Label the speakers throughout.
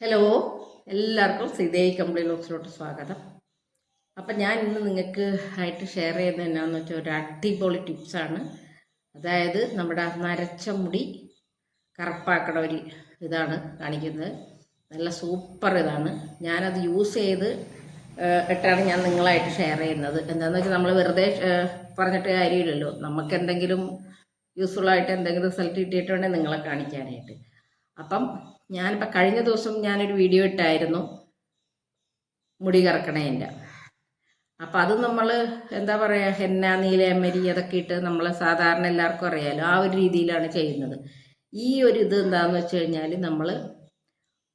Speaker 1: Hello എല്ലാവർക്കും ശ്രീദേവി കമ്പിളി ബോക്സിലോട്ട് സ്വാഗതം. അപ്പം ഞാൻ ഇന്ന് നിങ്ങൾക്ക് ആയിട്ട് ഷെയർ ചെയ്യുന്നത് എന്നാന്ന് വെച്ചാൽ ഒരു അടിപൊളി ടിപ്സാണ് അതായത് നമ്മുടെ നരച്ച മുടി കറുപ്പാക്കണ ഒരു ഇതാണ് കാണിക്കുന്നത്. നല്ല സൂപ്പർ ഇതാണ്. ഞാനത് യൂസ് ചെയ്ത് ഇട്ടാണ് ഞാൻ നിങ്ങളായിട്ട് ഷെയർ ചെയ്യുന്നത്. എന്താണെന്ന് വെച്ചാൽ നമ്മൾ വെറുതെ പറഞ്ഞിട്ട് കാര്യമില്ലല്ലോ. നമുക്ക് എന്തെങ്കിലും യൂസ്ഫുൾ ആയിട്ട് എന്തെങ്കിലും റിസൾട്ട് കിട്ടിയിട്ടുണ്ടെങ്കിൽ നിങ്ങളെ കാണിക്കാനായിട്ട്. അപ്പം ഞാനിപ്പോൾ കഴിഞ്ഞ ദിവസം ഞാനൊരു വീഡിയോ ഇട്ടായിരുന്നു. മുടി കറക്കണേന്റെ. അപ്പം അത് നമ്മൾ എന്താ പറയുക ഹെന്ന നീലയമരി അതൊക്കെ ഇട്ട് നമ്മൾ സാധാരണ എല്ലാവർക്കും അറിയാലോ ആ ഒരു രീതിയിലാണ് ചെയ്യുന്നത്. ഈ ഒരു ഇത് എന്താണെന്ന് വെച്ച് കഴിഞ്ഞാൽ നമ്മൾ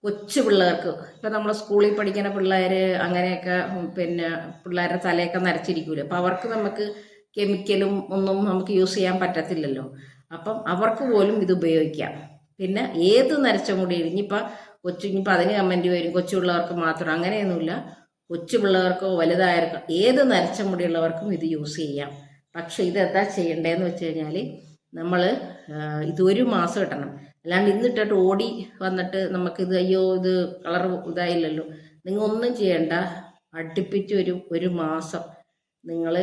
Speaker 1: കൊച്ചു പിള്ളേർക്ക് ഇപ്പം നമ്മൾ സ്കൂളിൽ പഠിക്കുന്ന പിള്ളേർ അങ്ങനെയൊക്കെ പിന്നെ പിള്ളേരുടെ തലയൊക്കെ നരച്ചിരിക്കൂലേ. അപ്പം അവർക്ക് നമുക്ക് കെമിക്കലും ഒന്നും നമുക്ക് യൂസ് ചെയ്യാൻ പറ്റത്തില്ലല്ലോ. അപ്പം അവർക്ക് പോലും ഇത് ഉപയോഗിക്കാം. പിന്നെ ഏത് നരച്ച മുടി ഇനിയിപ്പോൾ കൊച്ചു ഇനിയിപ്പോൾ അതിന് കമന്റ് വരും. കൊച്ചു പിള്ളേർക്ക് മാത്രം അങ്ങനെയൊന്നുമില്ല. കൊച്ചു പിള്ളേർക്കോ വലുതായവർക്കോ ഏത് നരച്ച മുടിയുള്ളവർക്കും ഇത് യൂസ് ചെയ്യാം. പക്ഷേ ഇതെന്താ ചെയ്യേണ്ടതെന്ന് വെച്ച് കഴിഞ്ഞാൽ നമ്മൾ ഇത് ഒരു മാസം ഇടണം. അല്ലാണ്ട് ഇന്നിട്ടിട്ട് ഓടി വന്നിട്ട് നമുക്കിത് അയ്യോ ഇത് കളർ ഇതായില്ലല്ലോ. നിങ്ങൾ ഒന്നും ചെയ്യണ്ട. അടുപ്പിച്ച് ഒരു ഒരു മാസം നിങ്ങൾ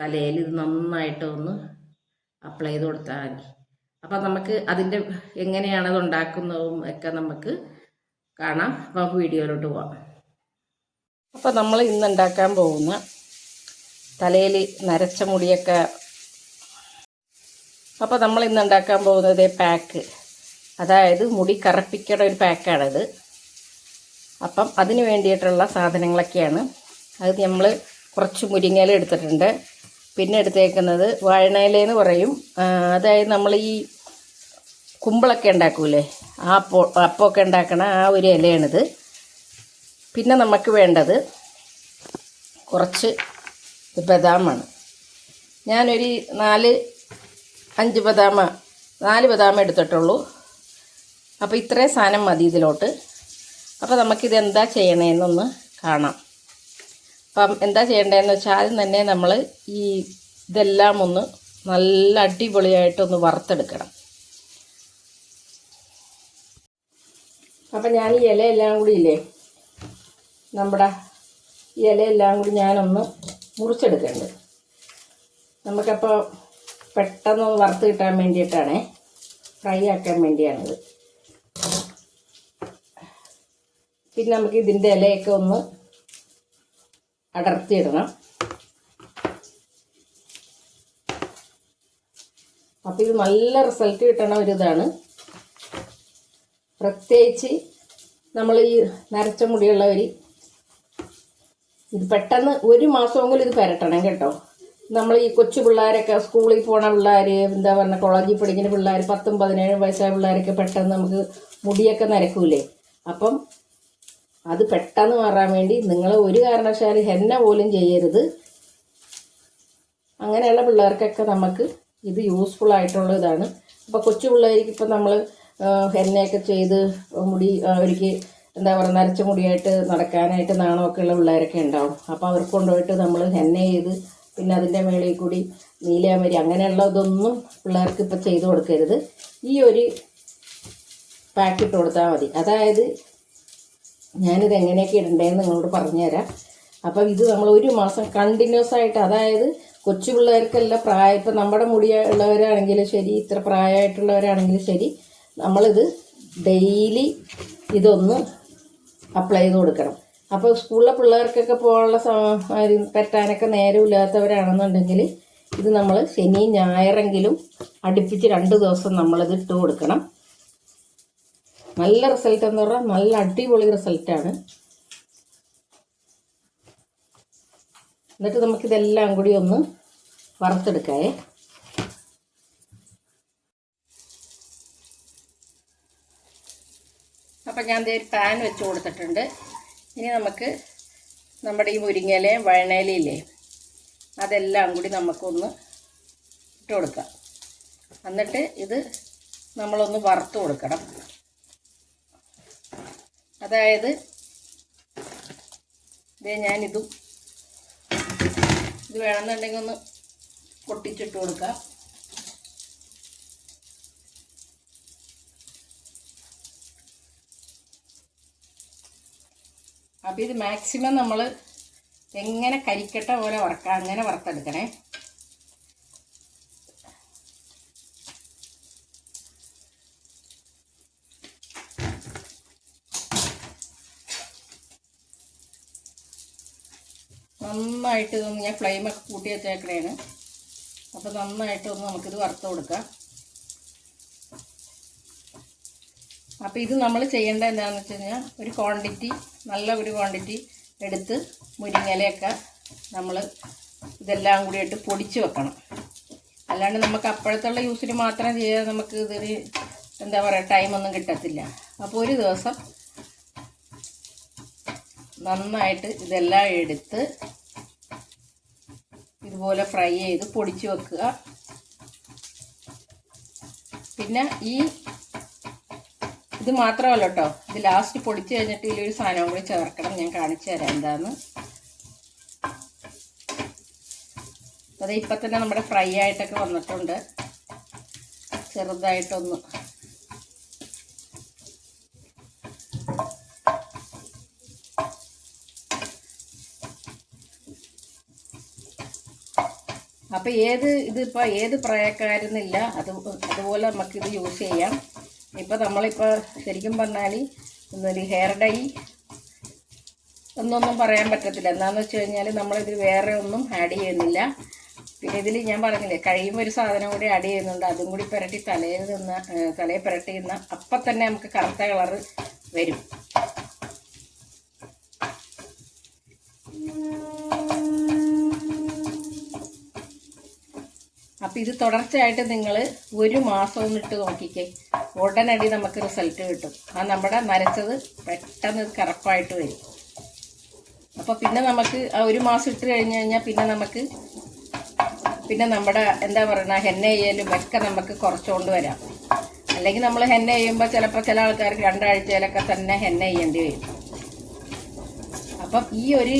Speaker 1: തലയിൽ ഇത് നന്നായിട്ട് ഒന്ന് അപ്ലൈ ചെയ്ത് കൊടുത്താൽ മതി. അപ്പം നമുക്ക് അതിന്റെ എങ്ങനെയാണ് അത് ഉണ്ടാക്കുന്നതും ഒക്കെ നമുക്ക് കാണാം. അപ്പം നമുക്ക് വീഡിയോയിലോട്ട് പോവാം. അപ്പോൾ നമ്മൾ ഇന്ന് ഉണ്ടാക്കാൻ പോകുന്ന തലയിൽ നരച്ച മുടിയൊക്കെ. അപ്പോൾ നമ്മൾ ഇന്ന് ഉണ്ടാക്കാൻ പോകുന്നത് പാക്ക്. അതായത് മുടി കറപ്പിക്കേണ്ട ഒരു പാക്കാണിത് അപ്പം അതിന് വേണ്ടിയിട്ടുള്ള സാധനങ്ങളൊക്കെയാണ്. അത് നമ്മൾ കുറച്ച് മുരിങ്ങയില എടുത്തിട്ടുണ്ട്. പിന്നെ എടുത്തേക്കുന്നത് വാഴണയിലെന്ന് പറയും. അതായത് നമ്മൾ ഈ കുമ്പിളൊക്കെ ഉണ്ടാക്കൂലേ? ആ അപ്പോ അപ്പമൊക്കെ ഉണ്ടാക്കണ ആ ഒരു ഇലയാണിത്. പിന്നെ നമുക്ക് വേണ്ടത് കുറച്ച് ബദാമാണ്. ഞാനൊരു നാല് അഞ്ച് ബദാമ നാല് ബദാമ എടുത്തിട്ടുള്ളൂ. അപ്പോൾ ഇത്രയും സാധനം മതി ഇതിലോട്ട്. അപ്പോൾ നമുക്കിത് എന്താ ചെയ്യണേന്നൊന്ന് കാണാം. അപ്പം എന്താ ചെയ്യേണ്ടതെന്ന് വെച്ചാൽ ആദ്യം തന്നെ നമ്മൾ ഈ ഇതെല്ലാം ഒന്ന് നല്ല അടിപൊളിയായിട്ടൊന്ന് വറുത്തെടുക്കണം. അപ്പം ഞാൻ ഈ ഇലയെല്ലാം കൂടി ഇല്ലേ? നമ്മുടെ ഇലയെല്ലാം കൂടി ഞാനൊന്ന് മുറിച്ചെടുക്കുന്നുണ്ട് നമുക്കപ്പോൾ പെട്ടെന്ന് വറുത്ത് കിട്ടാൻ വേണ്ടിയിട്ടാണേ. ഫ്രൈ ആക്കാൻ വേണ്ടിയാണിത്. പിന്നെ നമുക്ക് ഇതിന്റെ ഇലയൊക്കെ ഒന്ന് അടർത്തിയിടണം. അപ്പോൾ ഇത് നല്ല റിസൾട്ട് കിട്ടണ ഒരു ഇതാണ് പ്രത്യേകിച്ച് നമ്മൾ ഈ നരച്ച മുടിയുള്ളവർ ഇത് പെട്ടെന്ന് ഒരു മാസമെങ്കിലും ഇത് പരട്ടണം കേട്ടോ. നമ്മൾ ഈ കൊച്ചു പിള്ളേരൊക്കെ സ്കൂളിൽ പോണ പിള്ളേർ എന്താ പറയുക കോളേജിൽ പഠിക്കുന്ന പിള്ളേർ പത്തും പതിനേഴും വയസ്സായ പിള്ളേരൊക്കെ പെട്ടെന്ന് നമുക്ക് മുടിയൊക്കെ നരക്കൂലേ. അപ്പം അത് പെട്ടെന്ന് മാറാൻ വേണ്ടി നിങ്ങൾ ഒരു കാരണവശാലും ഹെന്ന പോലും ചെയ്യരുത്. അങ്ങനെയുള്ള പിള്ളേർക്കൊക്കെ നമുക്ക് ഇത് യൂസ്ഫുൾ ആയിട്ടുള്ള ഇതാണ്. അപ്പോൾ കൊച്ചു പിള്ളേർക്ക് ഇപ്പം നമ്മൾ ഹെന്നയൊക്കെ ചെയ്ത് മുടി അവർക്ക് എന്താ പറയുക നരച്ച മുടിയായിട്ട് നടക്കാനായിട്ട് നാണമൊക്കെ ഉള്ള പിള്ളേരൊക്കെ ഉണ്ടാവും. അപ്പോൾ അവർക്ക് കൊണ്ടുപോയിട്ട് നമ്മൾ ഹെന്ന ചെയ്ത് പിന്നെ അതിന്റെ മേളിൽ കൂടി നീലയമരി അങ്ങനെയുള്ളതൊന്നും പിള്ളേർക്ക് ഇപ്പം ചെയ്ത് കൊടുക്കരുത്. ഈ ഒരു പാക്കിട്ട് കൊടുത്താൽ മതി. അതായത് ഞാനിത് എങ്ങനെയൊക്കെ ഇടണ്ടേന്ന് നിങ്ങളോട് പറഞ്ഞുതരാം. അപ്പം ഇത് നമ്മൾ ഒരു മാസം കണ്ടിന്യൂസ് ആയിട്ട് അതായത് കൊച്ചു പിള്ളേർക്കെല്ലാം പ്രായം. ഇപ്പം നമ്മുടെ മുടി ഉള്ളവരാണെങ്കിലും ശരി ഇത്ര പ്രായമായിട്ടുള്ളവരാണെങ്കിലും ശരി നമ്മളിത് ഡെയിലി ഇതൊന്ന് അപ്ലൈ ചെയ്ത് കൊടുക്കണം. അപ്പോൾ സ്കൂളിലെ പിള്ളേർക്കൊക്കെ പോകാനുള്ള പറ്റാനൊക്കെ നേരമില്ലാത്തവരാണെന്നുണ്ടെങ്കിൽ ഇത് നമ്മൾ ശനി ഞായറെങ്കിലും അടുപ്പിച്ച് രണ്ട് ദിവസം നമ്മളിത് ഇട്ട് കൊടുക്കണം. നല്ല റിസൾട്ട് എന്ന് പറഞ്ഞാൽ നല്ല അടിപൊളി റിസൾട്ടാണ് എന്നിട്ട് നമുക്കിതെല്ലാം കൂടി ഒന്ന് വറുത്തെടുക്കാവേ. അപ്പം ഞാൻ ഒരു പാൻ വെച്ച് കൊടുത്തിട്ടുണ്ട്. ഇനി നമുക്ക് നമ്മുടെ ഈ മുരിങ്ങയിലയും വഴണയിലയില്ലേ അതെല്ലാം കൂടി നമുക്കൊന്ന് ഇട്ട് കൊടുക്കാം. എന്നിട്ട് ഇത് നമ്മളൊന്ന് വറുത്ത് കൊടുക്കണം. അതായത് ഇതേ ഞാനിതും ഇത് വേണമെന്നുണ്ടെങ്കിൽ ഒന്ന് പൊട്ടിച്ചിട്ട് കൊടുക്കാം. അപ്പോൾ ഇത് മാക്സിമം നമ്മൾ എങ്ങനെ കരിക്കട്ട പോലെ വറക്കാം അങ്ങനെ വറുത്തെടുക്കണേ. നന്നായിട്ട് ഇതൊന്ന് ഞാൻ ഫ്ലെയിമൊക്കെ കൂട്ടി വെച്ചേക്കണേന് അപ്പോൾ നന്നായിട്ട് ഒന്ന് നമുക്കിത് വറുത്ത് കൊടുക്കാം. അപ്പോൾ ഇത് നമ്മൾ ചെയ്യേണ്ട എന്താണെന്ന് വെച്ച് കഴിഞ്ഞാൽ ഒരു ക്വാണ്ടിറ്റി നല്ല ഒരു ക്വാണ്ടിറ്റി എടുത്ത് മുരിങ്ങലയൊക്കെ നമ്മൾ ഇതെല്ലാം കൂടി ഇട്ട് പൊടിച്ച് വെക്കണം. അല്ലാണ്ട് നമുക്ക് അപ്പോഴത്തുള്ള യൂസിന് മാത്രം ചെയ്യാൻ നമുക്ക് ഇതൊരു എന്താ പറയുക ടൈമൊന്നും കിട്ടത്തില്ല. അപ്പോൾ ഒരു ദിവസം നന്നായിട്ട് ഇതെല്ലാം എടുത്ത് ഇതുപോലെ ഫ്രൈ ചെയ്ത് പൊടിച്ച് വെക്കുക. പിന്നെ ഈ ഇത് മാത്രമല്ല കേട്ടോ. ഇത് ലാസ്റ്റ് പൊടിച്ച് കഴിഞ്ഞിട്ട് ഇതിലൊരു സാധനവും കൂടി ചേർക്കണം. ഞാൻ കാണിച്ചു തരാം എന്താന്ന്. അത് ഇപ്പം തന്നെ നമ്മുടെ ഫ്രൈ ആയിട്ടൊക്കെ വന്നിട്ടുണ്ട്. ചെറുതായിട്ടൊന്ന്. അപ്പോൾ ഏത് ഇതിപ്പോൾ ഏത് പ്രയക്കാരുന്നില്ല അത് അതുപോലെ നമുക്കിത് യൂസ് ചെയ്യാം. ഇപ്പോൾ നമ്മളിപ്പോൾ ശരിക്കും പറഞ്ഞാൽ ഇന്നൊരു ഹെയർ ഡൈ എന്നൊന്നും പറയാൻ പറ്റത്തില്ല. എന്താണെന്ന് വെച്ച് കഴിഞ്ഞാൽ നമ്മളിതിൽ വേറെ ഒന്നും ആഡ് ചെയ്യുന്നില്ല. പിന്നെ ഇതിൽ ഞാൻ പറഞ്ഞില്ലേ കഴിയുമ്പോൾ ഒരു സാധനം കൂടി ആഡ് ചെയ്യുന്നുണ്ട്. അതും കൂടി പുരട്ടി തലയിൽ നിന്ന് തലയിൽ നിന്ന് അപ്പം തന്നെ നമുക്ക് കറുത്ത കളറ് വരും. അപ്പം ഇത് തുടർച്ചയായിട്ട് നിങ്ങൾ ഒരു മാസം ഒന്ന് ഇട്ട് നോക്കിക്കേ. ഉടനടി നമുക്ക് റിസൾട്ട് കിട്ടും. ആ നമ്മുടെ നരച്ചത് പെട്ടെന്ന് കറപ്പായിട്ട് വരും. അപ്പോൾ പിന്നെ നമുക്ക് ആ ഒരു മാസം ഇട്ട് കഴിഞ്ഞ് കഴിഞ്ഞാൽ പിന്നെ നമുക്ക് പിന്നെ നമ്മുടെ എന്താ പറയുക ഹെന്ന ചെയ്യലും ഒക്കെ നമുക്ക് കുറച്ചുകൊണ്ട് വരാം. അല്ലെങ്കിൽ നമ്മൾ ഹെന്ന ചെയ്യുമ്പോൾ ചിലപ്പോൾ ചില ആൾക്കാർക്ക് രണ്ടാഴ്ചയിലൊക്കെ തന്നെ ഹെന്ന ചെയ്യേണ്ടി വരും. അപ്പം ഈ ഒരു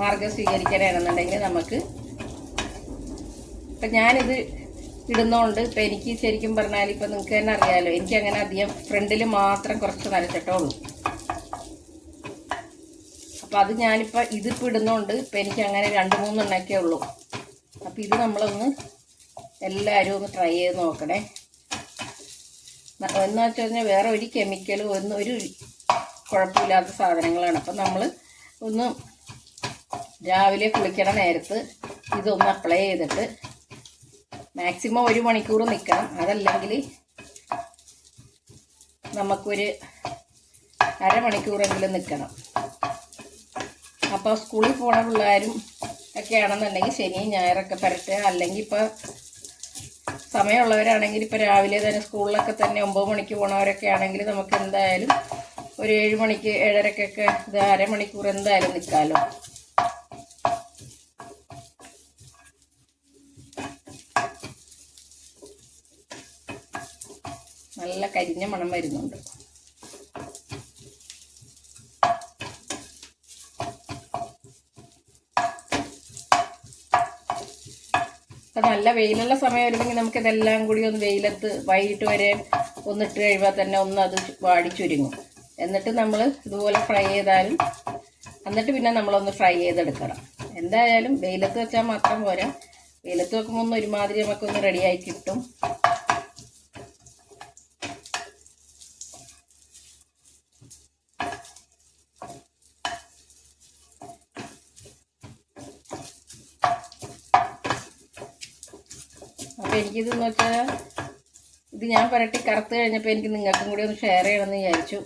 Speaker 1: മാർഗം സ്വീകരിക്കണമെന്നുണ്ടെങ്കിൽ നമുക്ക് ഇപ്പം ഞാനിത് ഇടുന്നതുകൊണ്ട് ഇപ്പം എനിക്ക് ശരിക്കും പറഞ്ഞാൽ ഇപ്പം നിങ്ങൾക്ക് തന്നെ അറിയാലോ എനിക്ക് അങ്ങനെ അധികം ഫ്രണ്ടിൽ മാത്രം കുറച്ച് നനച്ചിട്ടുള്ളൂ. അപ്പം അത് ഞാനിപ്പോൾ ഇതിപ്പോൾ ഇടുന്നതുകൊണ്ട് ഇപ്പം എനിക്ക് അങ്ങനെ രണ്ട് മൂന്നെണ്ണൊക്കെ ഉള്ളൂ. അപ്പം ഇത് നമ്മളൊന്ന് എല്ലാവരും ഒന്ന് ട്രൈ ചെയ്ത് നോക്കണേ. എന്ന് വെച്ച് കഴിഞ്ഞാൽ വേറെ ഒരു കെമിക്കലും ഒന്നും ഒരു കുഴപ്പമില്ലാത്ത സാധനങ്ങളാണ്. അപ്പം നമ്മൾ ഒന്ന് രാവിലെ കുളിക്കണ നേരത്ത് ഇതൊന്ന് അപ്ലൈ ചെയ്തിട്ട് മാക്സിമം ഒരു മണിക്കൂർ നിൽക്കണം അതല്ലെങ്കിൽ നമുക്കൊരു അരമണിക്കൂറെങ്കിലും നിൽക്കണം അപ്പോൾ സ്കൂളിൽ പോണ പിള്ളേരും ഒക്കെ ആണെന്നുണ്ടെങ്കിൽ ശനിയും ഞായറൊക്കെ പരട്ടുക. അല്ലെങ്കിൽ ഇപ്പോൾ സമയമുള്ളവരാണെങ്കിൽ ഇപ്പോൾ രാവിലെ തന്നെ സ്കൂളിലൊക്കെ തന്നെ ഒമ്പത് മണിക്ക് പോണവരൊക്കെ ആണെങ്കിൽ നമുക്ക് എന്തായാലും ഒരു ഏഴ് മണിക്ക് ഏഴരക്കൊക്കെ ഇത് അരമണിക്കൂർ എന്തായാലും നിൽക്കാമല്ലോ. നല്ല കരിഞ്ഞ മണം വരുന്നുണ്ട്. അപ്പം നല്ല വെയിലുള്ള സമയം വരുമെങ്കിൽ നമുക്ക് ഇതെല്ലാം കൂടി ഒന്ന് വെയിലത്ത് വൈകിട്ട് വരെ ഒന്നിട്ട് കഴിയുമ്പോൾ തന്നെ ഒന്ന് അത് വാടി ചുരുങ്ങും. എന്നിട്ട് നമ്മൾ ഇതുപോലെ ഫ്രൈ ചെയ്താലും എന്നിട്ട് പിന്നെ നമ്മളൊന്ന് ഫ്രൈ ചെയ്തെടുക്കണം. എന്തായാലും വെയിലത്ത് വെച്ചാൽ മാത്രം പോരാ. വെയിലത്ത് വെക്കുമ്പോൾ ഒന്ന് ഒരുമാതിരി നമുക്കൊന്ന് റെഡിയായി കിട്ടും. അപ്പോൾ എനിക്കിതെന്ന് വെച്ചാൽ ഇത് ഞാൻ പുരട്ടി കറുത്ത് കഴിഞ്ഞപ്പോൾ എനിക്ക് നിങ്ങൾക്കും കൂടി ഒന്ന് ഷെയർ ചെയ്യണമെന്ന് വിചാരിച്ചു.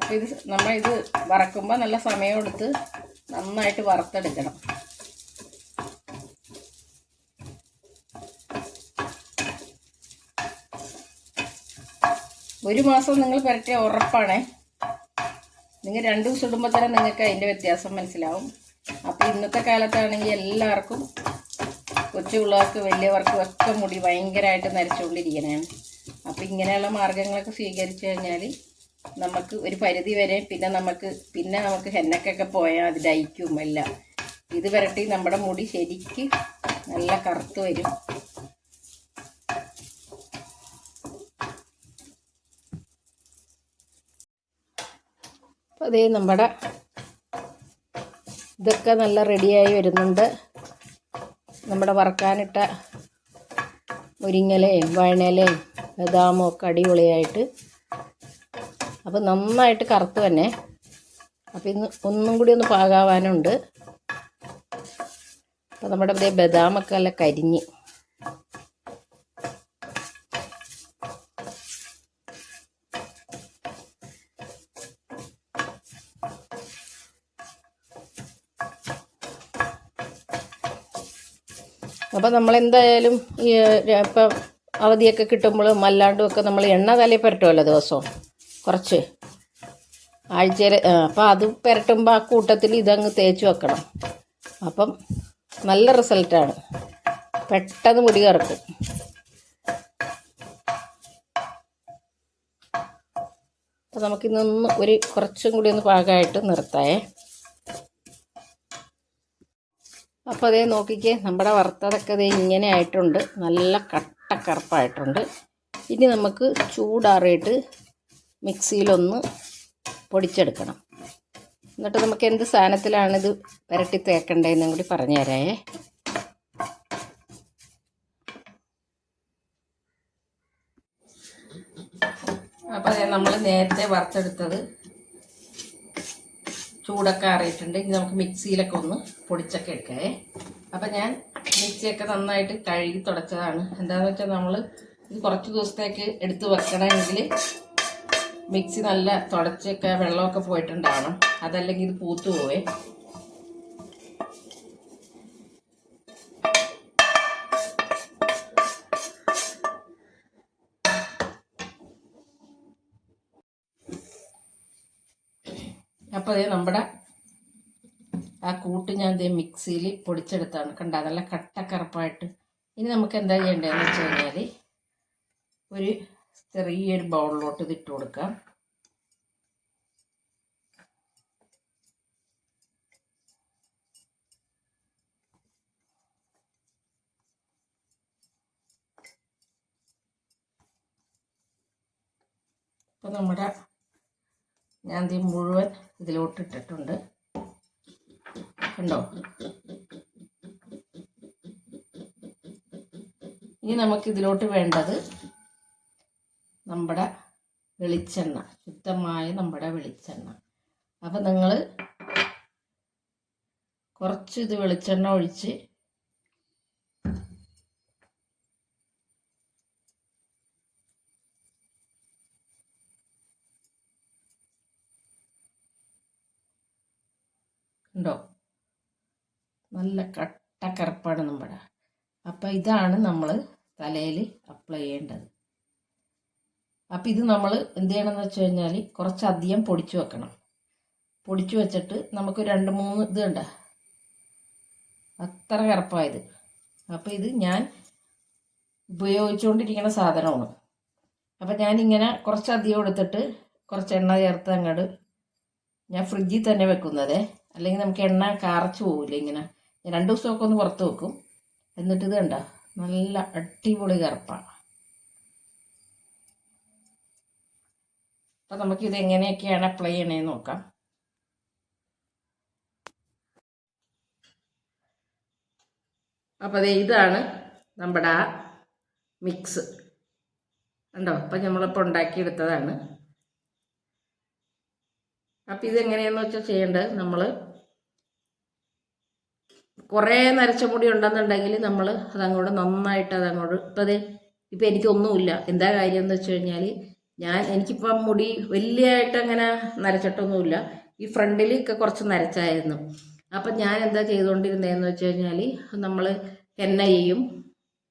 Speaker 1: അപ്പോൾ ഇത് നമ്മൾ ഇത് വറക്കുമ്പോൾ നല്ല സമയം എടുത്ത് നന്നായിട്ട് വറുത്തെടുക്കണം. ഒരു മാസം നിങ്ങൾ പുരട്ടിയ ഉറപ്പാണേ. നിങ്ങൾ രണ്ട് ദിവസം ഇടുമ്പോൾ തന്നെ നിങ്ങൾക്ക് അതിന്റെ വ്യത്യാസം മനസ്സിലാവും. അപ്പോൾ ഇന്നത്തെ കാലത്താണെങ്കിൽ എല്ലാവർക്കും കൊച്ചു പിള്ളേർക്ക് വലിയവർക്കും ഒക്കെ മുടി ഭയങ്കരമായിട്ട് നരച്ചുകൊണ്ടിരിക്കണതാണ്. അപ്പോൾ ഇങ്ങനെയുള്ള മാർഗങ്ങളൊക്കെ സ്വീകരിച്ചു കഴിഞ്ഞാൽ നമുക്ക് ഒരു പരിധി വരെ പിന്നെ നമുക്ക് പിന്നെ നമുക്ക് ഹെന്നക്കൊക്കെ പോയാൽ അത് ഡയിക്കും എല്ലാം. ഇത് വരട്ടി നമ്മുടെ മുടി ശരിക്ക് നല്ല കറുത്ത് വരും. അതേ നമ്മുടെ ഇതൊക്കെ നല്ല റെഡിയായി വരുന്നുണ്ട്. നമ്മുടെ വറക്കാനിട്ട മുരിങ്ങലയും വയണയിലയും ബദാമും ഒക്കെ അടിപൊളിയായിട്ട്. അപ്പോൾ നന്നായിട്ട് കറുത്ത് തന്നെ. അപ്പോൾ ഇന്ന് ഒന്നും കൂടി ഒന്ന് പാകാവാനുണ്ട്. അപ്പോൾ നമ്മുടെ ബദാമൊക്കെ നല്ല കരിഞ്ഞ്. അപ്പോൾ നമ്മളെന്തായാലും ഈ ഇപ്പം അവധിയൊക്കെ കിട്ടുമ്പോഴും അല്ലാണ്ടും ഒക്കെ നമ്മൾ എണ്ണ തലയിൽ പുരട്ടുമല്ലോ ദിവസവും. കുറച്ച്. ആഴ്ചയിൽ അപ്പോൾ അത് പുരട്ടുമ്പോൾ ആ കൂട്ടത്തിൽ ഇതങ്ങ് തേച്ച് വെക്കണം. അപ്പം നല്ല റിസൾട്ടാണ്. പെട്ടെന്ന് മുടി കറക്കും. അപ്പോൾ നമുക്കിന്നൊന്ന് ഒരു കുറച്ചും കൂടി ഒന്ന് പാകമായിട്ട് നിർത്താമേ അപ്പോൾ അതേ നോക്കിക്കേ നമ്മുടെ വറുത്തതൊക്കെ അതേ ഇങ്ങനെ ആയിട്ടുണ്ട്. നല്ല കട്ടക്കറുപ്പായിട്ടുണ്ട്. ഇനി നമുക്ക് ചൂടാറിയിട്ട് മിക്സിയിലൊന്ന് പൊടിച്ചെടുക്കണം. എന്നിട്ട് നമുക്ക് എന്ത് സാധനത്തിലാണിത് പുരട്ടി തേക്കണ്ടതെന്നും കൂടി പറഞ്ഞു തരാമേ അപ്പോൾ നമ്മൾ നേരത്തെ വറുത്തെടുത്തത് ചൂടൊക്കെ അറിയിട്ടുണ്ട് ഇനി നമുക്ക് മിക്സിയിലൊക്കെ ഒന്ന് പൊടിച്ചൊക്കെ എടുക്കേ. അപ്പം ഞാൻ മിക്സിയൊക്കെ നന്നായിട്ട് കഴുകി തുടച്ചതാണ്. എന്താണെന്ന് വെച്ചാൽ നമ്മൾ ഇത് കുറച്ച് ദിവസത്തേക്ക് എടുത്ത് വെക്കണമെങ്കിൽ മിക്സി നല്ല തുടച്ചൊക്കെ വെള്ളമൊക്കെ പോയിട്ടുണ്ടാവണം. അതല്ലെങ്കിൽ ഇത് പൂത്തു പോവേ. അപ്പോൾ അതേ നമ്മുടെ ആ കൂട്ട് ഞാൻ ഇതേ മിക്സിയിൽ പൊടിച്ചെടുത്താണ്. കണ്ട? നല്ല കട്ടക്കറുപ്പായിട്ട്. ഇനി നമുക്ക് എന്താ ചെയ്യേണ്ടതെന്ന് വെച്ച് കഴിഞ്ഞാൽ ഒരു ചെറിയൊരു ബൗളിലോട്ട് ഇതിട്ട് കൊടുക്കാം. അപ്പോൾ നമ്മുടെ ഞാൻ ഇത് മുഴുവൻ ഇതിലോട്ട് ഇട്ടിട്ടുണ്ട്. കണ്ടോ? ഇനി നമുക്ക് ഇതിലോട്ട് വേണ്ടത് നമ്മുടെ വെളിച്ചെണ്ണ ശുദ്ധമായ നമ്മുടെ വെളിച്ചെണ്ണ. അപ്പം നിങ്ങൾ കുറച്ച് ഇത് വെളിച്ചെണ്ണ ഒഴിച്ച് ഉണ്ടോ നല്ല കട്ടക്കറുപ്പാണ് നമ്മുടെ അപ്പം ഇതാണ് നമ്മൾ തലയിൽ അപ്ലൈ ചെയ്യേണ്ടത്. അപ്പം ഇത് നമ്മൾ എന്ത് ചെയ്യണമെന്ന് വെച്ച് കഴിഞ്ഞാൽ കുറച്ചധികം പൊടിച്ചു വെക്കണം. പൊടിച്ചു വെച്ചിട്ട് നമുക്ക് രണ്ട് മൂന്ന് ഇത് കണ്ട? അത്ര കറുപ്പായത്. അപ്പം ഇത് ഞാൻ ഉപയോഗിച്ചുകൊണ്ടിരിക്കുന്ന സാധനമാണ്. അപ്പം ഞാനിങ്ങനെ കുറച്ചധികം എടുത്തിട്ട് കുറച്ച് എണ്ണ ചേർത്ത് അങ്ങോട്ട് ഞാൻ ഫ്രിഡ്ജിൽ തന്നെ വെക്കുന്നതേ. അല്ലെങ്കിൽ നമുക്ക് എണ്ണ കാറച്ച് പോവില്ല ഇങ്ങനെ. രണ്ട് ദിവസമൊക്കെ ഒന്ന് പുറത്ത് വെക്കും. എന്നിട്ട് ഇത് കണ്ട നല്ല അടിപൊളി കറുപ്പാണ് അപ്പം ഇത് എങ്ങനെയൊക്കെയാണ് അപ്ലൈ ചെയ്യണേന്ന് നോക്കാം. അപ്പോൾ അതെ ഇതാണ് നമ്മുടെ ആ മിക്സ് ഉണ്ടോ അപ്പം നമ്മളിപ്പോൾ ഉണ്ടാക്കിയെടുത്തതാണ്. അപ്പം ഇതെങ്ങനെയാണെന്ന് വെച്ചാൽ ചെയ്യേണ്ടത്? നമ്മൾ കുറേ നരച്ച മുടി ഉണ്ടെന്നുണ്ടെങ്കിൽ നമ്മൾ അതങ്ങോട്ട് നന്നായിട്ട് അതങ്ങോട്ട് ഇപ്പം അതെ ഇപ്പം എനിക്കൊന്നുമില്ല. എന്താ കാര്യം എന്ന് വെച്ച് കഴിഞ്ഞാൽ ഞാൻ എനിക്കിപ്പം മുടി വലിയതായിട്ട് അങ്ങനെ നരച്ചിട്ടൊന്നുമില്ല. ഈ ഫ്രണ്ടിൽ ഒക്കെ കുറച്ച് നരച്ചായിരുന്നു. അപ്പം ഞാൻ എന്താ ചെയ്തുകൊണ്ടിരുന്നതെന്ന് വെച്ച് കഴിഞ്ഞാൽ നമ്മൾ ഹെന്ന ചെയ്യും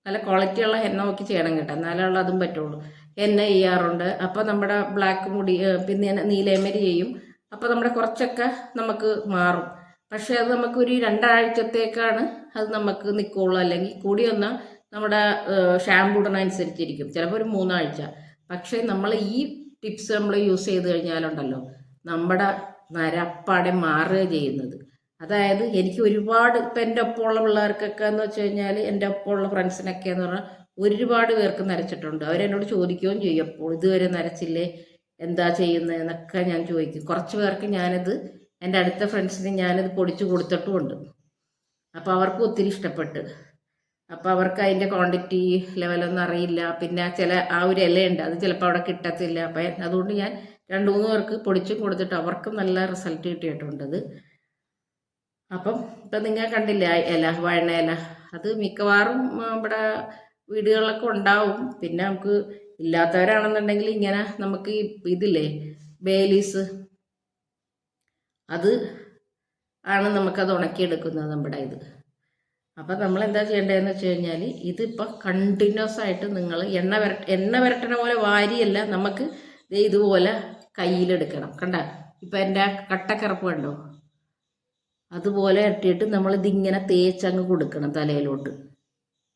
Speaker 1: നല്ല ക്വാളിറ്റിയുള്ള ഹെന്ന നോക്കി ചെയ്യണം കേട്ടോ. എന്നാലുള്ള അതും പറ്റുള്ളൂ. ഹെന്ന ചെയ്യാറുണ്ട്. അപ്പോൾ നമ്മുടെ ബ്ലാക്ക് മുടി പിന്നെ നീലേമരി ചെയ്യും. അപ്പോൾ നമ്മുടെ കുറച്ചൊക്കെ നമുക്ക് മാറും. പക്ഷേ അത് നമുക്കൊരു രണ്ടാഴ്ചത്തേക്കാണ് അത് നമുക്ക് നിൽക്കുള്ളൂ അല്ലെങ്കിൽ കൂടി വന്നാൽ നമ്മുടെ ഷാമ്പു ഇടുന്നതനുസരിച്ചിരിക്കും ചിലപ്പോൾ ഒരു മൂന്നാഴ്ച. പക്ഷേ നമ്മൾ ഈ ടിപ്സ് നമ്മൾ യൂസ് ചെയ്ത് കഴിഞ്ഞാലുണ്ടല്ലോ നമ്മുടെ നരപ്പാടെ മാറുക ചെയ്യുന്നത്. അതായത് എനിക്ക് ഒരുപാട് ഇപ്പം എന്റെ ഒപ്പമുള്ള പിള്ളേർക്കൊക്കെ എന്ന് വെച്ച് കഴിഞ്ഞാൽ എന്റെ ഒപ്പമുള്ള ഫ്രണ്ട്സിനൊക്കെ എന്ന് പറഞ്ഞാൽ ഒരുപാട് പേർക്ക് നരച്ചിട്ടുണ്ട്. അവരെന്നോട് ചോദിക്കുകയും ചെയ്യും അപ്പോൾ ഇതുവരെ നരച്ചില്ലേ? എന്താ ചെയ്യുന്നത് എന്നൊക്കെ ഞാൻ ചോദിക്കും. കുറച്ച് പേർക്ക് ഞാനിത് എന്റെ അടുത്ത ഫ്രണ്ട്സിന് ഞാനത് പൊടിച്ച് കൊടുത്തിട്ടുമുണ്ട്. അപ്പോൾ അവർക്ക് ഒത്തിരി ഇഷ്ടപ്പെട്ട്. അപ്പോൾ അവർക്ക് അതിന്റെ ക്വാണ്ടിറ്റി ലെവലൊന്നും അറിയില്ല. പിന്നെ ചില ആ ഒരു ഇലയുണ്ട് അത് ചിലപ്പോൾ അവിടെ കിട്ടത്തില്ല. അപ്പം അതുകൊണ്ട് ഞാൻ രണ്ട് മൂന്ന് പേർക്ക് പൊടിച്ചും കൊടുത്തിട്ട് അവർക്കും നല്ല റിസൾട്ട് കിട്ടിയിട്ടുണ്ടത് അപ്പം ഇപ്പം നിങ്ങൾ കണ്ടില്ല ഇല വഴണ ഇല? അത് മിക്കവാറും ഇവിടെ വീടുകളിലൊക്കെ ഉണ്ടാവും. പിന്നെ നമുക്ക് ഇല്ലാത്തവരാണെന്നുണ്ടെങ്കിൽ ഇങ്ങനെ നമുക്ക് ഇതില്ലേ ബേലീസ് അത് ആണ് നമുക്കത് ഉണക്കിയെടുക്കുന്നത് നമ്മുടെ ഇത്. അപ്പം നമ്മൾ എന്താ ചെയ്യേണ്ടതെന്ന് വെച്ച് കഴിഞ്ഞാൽ ഇതിപ്പോൾ കണ്ടിന്യൂസ് ആയിട്ട് നിങ്ങൾ എണ്ണ വര എണ്ണ വരട്ടണ പോലെ വാരിയല്ല നമുക്ക് ഇതുപോലെ കയ്യിലെടുക്കണം. കണ്ട ഇപ്പം എന്റെ കട്ടക്കറപ്പ് കണ്ടോ? അതുപോലെ ഇട്ടിട്ട് നമ്മളിതിങ്ങനെ തേച്ചങ്ങ് കൊടുക്കണം തലയിലോട്ട്.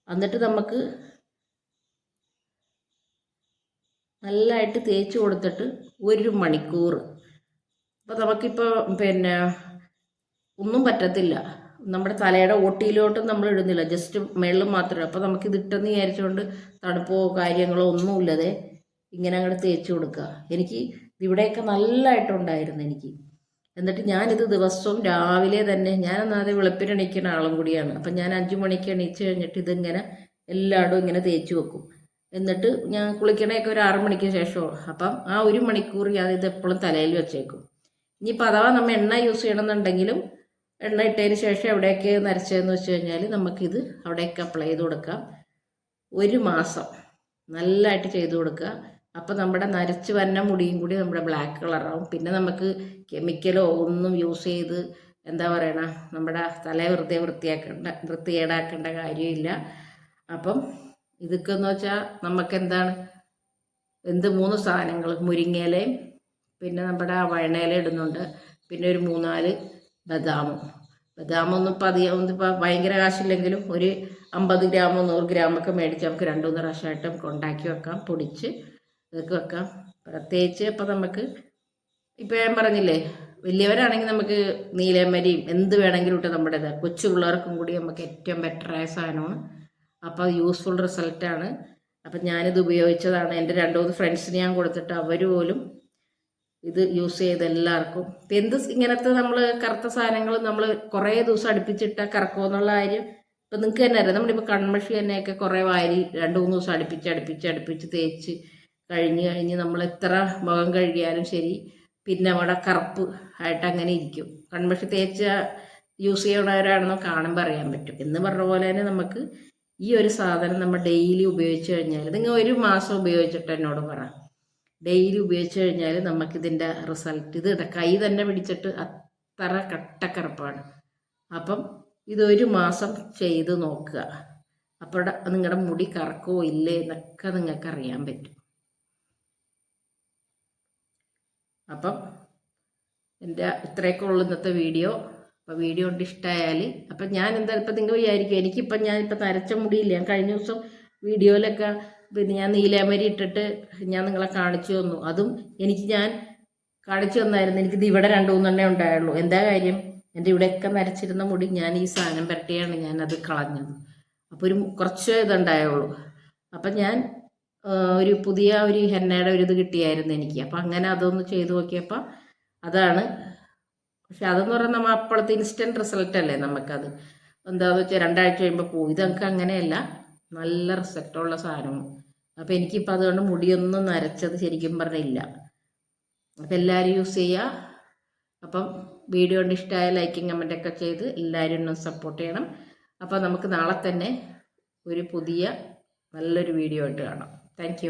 Speaker 1: എന്നിട്ട് നമുക്ക് നല്ലതായിട്ട് തേച്ച് കൊടുത്തിട്ട് ഒരു മണിക്കൂർ അപ്പോൾ നമുക്കിപ്പോൾ പിന്നെ ഒന്നും പറ്റത്തില്ല. നമ്മുടെ തലയുടെ ഓട്ടിയിലോട്ടും നമ്മൾ ഇടുന്നില്ല. ജസ്റ്റ് മേളിൽ മാത്രമേ അപ്പോൾ നമുക്ക് ഇതിട്ടെന്ന് വിചാരിച്ചുകൊണ്ട് തണുപ്പോ കാര്യങ്ങളോ ഒന്നുമില്ലാതെ. ഇങ്ങനെ അങ്ങോട്ട് തേച്ച് കൊടുക്കുക എനിക്ക് ഇവിടെയൊക്കെ നല്ലതായിട്ടുണ്ടായിരുന്നു എനിക്ക്. എന്നിട്ട് ഞാനിത് ദിവസവും രാവിലെ തന്നെ ഞാൻ ഒന്നാമത് വെളുപ്പിന് എണീക്കുന്ന ആളും കൂടിയാണ്. അപ്പം ഞാൻ അഞ്ചു മണിക്ക് എണീച്ച് കഴിഞ്ഞിട്ട് ഇതിങ്ങനെ എല്ലായിടും ഇങ്ങനെ തേച്ച് വെക്കും. എന്നിട്ട് ഞാൻ കുളിക്കണയൊക്കെ ഒരു ആറു മണിക്ക് ശേഷമാണ്. അപ്പം ആ ഒരു മണിക്കൂർ ഞാൻ ഇത് എപ്പോഴും തലയിൽ വെച്ചേക്കും. ഇനിയിപ്പോൾ അഥവാ നമ്മൾ എണ്ണ യൂസ് ചെയ്യണമെന്നുണ്ടെങ്കിലും എണ്ണ ഇട്ടതിന് ശേഷം എവിടെയൊക്കെ നരച്ചതെന്ന് വെച്ച് കഴിഞ്ഞാൽ നമുക്കിത് അവിടെയൊക്കെ അപ്ലൈ ചെയ്ത് കൊടുക്കാം. ഒരു മാസം നല്ലതായിട്ട് ചെയ്ത് കൊടുക്കുക അപ്പോൾ നമ്മുടെ നരച്ച് വന്ന മുടിയും കൂടി നമ്മുടെ ബ്ലാക്ക് കളറാവും പിന്നെ നമുക്ക് കെമിക്കലോ ഒന്നും യൂസ് ചെയ്ത് എന്താ പറയണ നമ്മുടെ തല വെറുതെ വൃത്തിയാക്കേണ്ട വൃത്തികേടാക്കേണ്ട കാര്യമില്ല. അപ്പം ഇതൊക്കെ എന്ന് വെച്ചാൽ നമുക്ക് എന്താണ് എന്ത് മൂന്ന് സാധനങ്ങൾ മുരിങ്ങയിലയും പിന്നെ നമ്മുടെ ആ വഴണയില ഇടുന്നുണ്ട്. പിന്നെ ഒരു മൂന്നാൽ ബദാമും. ബദാമൊന്നും ഇപ്പം അധികം ഒന്നും ഇപ്പം ഭയങ്കര കാശില്ലെങ്കിലും ഒരു അമ്പത് ഗ്രാമോ നൂറ് ഗ്രാമൊക്കെ മേടിച്ച് നമുക്ക് രണ്ടു മൂന്ന് പ്രാവശ്യമായിട്ട് നമുക്ക് ഉണ്ടാക്കി വെക്കാം പൊടിച്ച് ഇതൊക്കെ വെക്കാം. പ്രത്യേകിച്ച് ഇപ്പം നമുക്ക് ഇപ്പം ഞാൻ പറഞ്ഞില്ലേ വലിയവരാണെങ്കിൽ നമുക്ക് നീലമരിയും എന്ത് വേണമെങ്കിലും ഇട്ട് നമ്മുടെ ഇത് കൊച്ചു പിള്ളേർക്കും കൂടി നമുക്ക് ഏറ്റവും ബെറ്ററായ സാധനമാണ്. അപ്പോൾ യൂസ്ഫുൾ റിസൾട്ടാണ് അപ്പം ഞാനിത് ഉപയോഗിച്ചതാണ്. എന്റെ രണ്ടു മൂന്ന് ഫ്രണ്ട്സിന് ഞാൻ കൊടുത്തിട്ട് അവർ പോലും ഇത് യൂസ് ചെയ്ത് എല്ലാവർക്കും. എന്ത് ഇങ്ങനത്തെ നമ്മൾ കറുത്ത സാധനങ്ങൾ നമ്മൾ കുറേ ദിവസം അടുപ്പിച്ചിട്ടാൽ കറക്കുക എന്നുള്ള കാര്യം ഇപ്പം നിങ്ങൾക്ക് തന്നെ അറിയാം. നമ്മളിപ്പോൾ കൺമഷി തന്നെയൊക്കെ കുറേ വാരി രണ്ട് മൂന്ന് ദിവസം അടുപ്പിച്ച് അടുപ്പിച്ച് അടുപ്പിച്ച് തേച്ച് കഴിഞ്ഞ് കഴിഞ്ഞ് നമ്മൾ എത്ര മുഖം കഴുകിയാലും ശരി പിന്നെ അവിടെ കറുപ്പ് ആയിട്ട് അങ്ങനെ ഇരിക്കും. കൺമഷി തേച്ച യൂസ് ചെയ്യണവരാണെന്നോ കാണുമ്പോൾ അറിയാൻ പറ്റും. എന്ന് പറഞ്ഞ പോലെ തന്നെ നമുക്ക് ഈ ഒരു സാധനം നമ്മൾ ഡെയിലി ഉപയോഗിച്ച് കഴിഞ്ഞാൽ നിങ്ങൾ ഒരു മാസം ഉപയോഗിച്ചിട്ട് എന്നോട് പറ. ഡെയിലി ഉപയോഗിച്ച് കഴിഞ്ഞാൽ നമുക്കിതിന്റെ റിസൾട്ട് ഇത് കൈ തന്നെ പിടിച്ചിട്ട് അത്ര കട്ടക്കറുപ്പാണ്. അപ്പം ഇതൊരു മാസം ചെയ്ത് നോക്കുക. അപ്പോൾ നിങ്ങളുടെ മുടി കറക്കോ ഇല്ലേ എന്നൊക്കെ നിങ്ങൾക്ക് അറിയാൻ പറ്റും. അപ്പം എന്റെ ഇത്രയൊക്കെ ഉള്ളു ഇന്നത്തെ വീഡിയോ. അപ്പോൾ വീഡിയോ കൊണ്ട് ഇഷ്ടമായാൽ അപ്പം ഞാൻ എന്താ ഇപ്പം നിങ്ങൾ വിചാരിക്കും എനിക്കിപ്പം ഞാനിപ്പോൾ നരച്ച മുടിയില്ല. ഞാൻ കഴിഞ്ഞ ദിവസം വീഡിയോയിലൊക്കെ പിന്നെ ഞാൻ നീലാമരി ഇട്ടിട്ട് ഞാൻ നിങ്ങളെ കാണിച്ചു തന്നു. അതും എനിക്ക് ഞാൻ കാണിച്ചു തന്നായിരുന്നു. എനിക്കിത് ഇവിടെ രണ്ട് മൂന്നെണ്ണേ ഉണ്ടായുള്ളൂ. എന്താ കാര്യം? എന്റെ ഇവിടെയൊക്കെ നരച്ചിരുന്ന മുടി ഞാൻ ഈ സാധനം ഞാൻ അത് കളഞ്ഞത്. അപ്പോൾ ഒരു കുറച്ച് ഇതുണ്ടായുള്ളൂ. അപ്പം ഞാൻ ഒരു പുതിയ ഒരു ഹെന്നയുടെ ഒരു ഇത് കിട്ടിയായിരുന്നു എനിക്ക്. അപ്പം അങ്ങനെ അതൊന്ന് ചെയ്തു നോക്കിയപ്പോൾ അതാണ്. പക്ഷെ അതെന്ന് പറഞ്ഞാൽ നമ്മൾ അപ്പോഴത്തെ ഇൻസ്റ്റന്റ് റിസൾട്ട് അല്ലേ നമുക്കത് എന്താണെന്ന് വെച്ചാൽ രണ്ടാഴ്ച കഴിയുമ്പോൾ പോകും ഇതൊക്കെ അങ്ങനെയല്ല. നല്ല റിസൾട്ടുള്ള സാധനവും അപ്പം എനിക്കിപ്പോൾ അതുകൊണ്ട് മുടിയൊന്നും നരച്ചത് ശരിക്കും പറഞ്ഞില്ല. അപ്പം എല്ലാവരും യൂസ് ചെയ്യുക അപ്പം വീഡിയോ കൊണ്ട് ഇഷ്ടമായ ലൈക്കും കമന്റൊക്കെ ചെയ്ത് എല്ലാവരും ഒന്ന് സപ്പോർട്ട് ചെയ്യണം. അപ്പോൾ നമുക്ക് നാളെ തന്നെ ഒരു പുതിയ നല്ലൊരു വീഡിയോ ആയിട്ട് കാണാം. താങ്ക്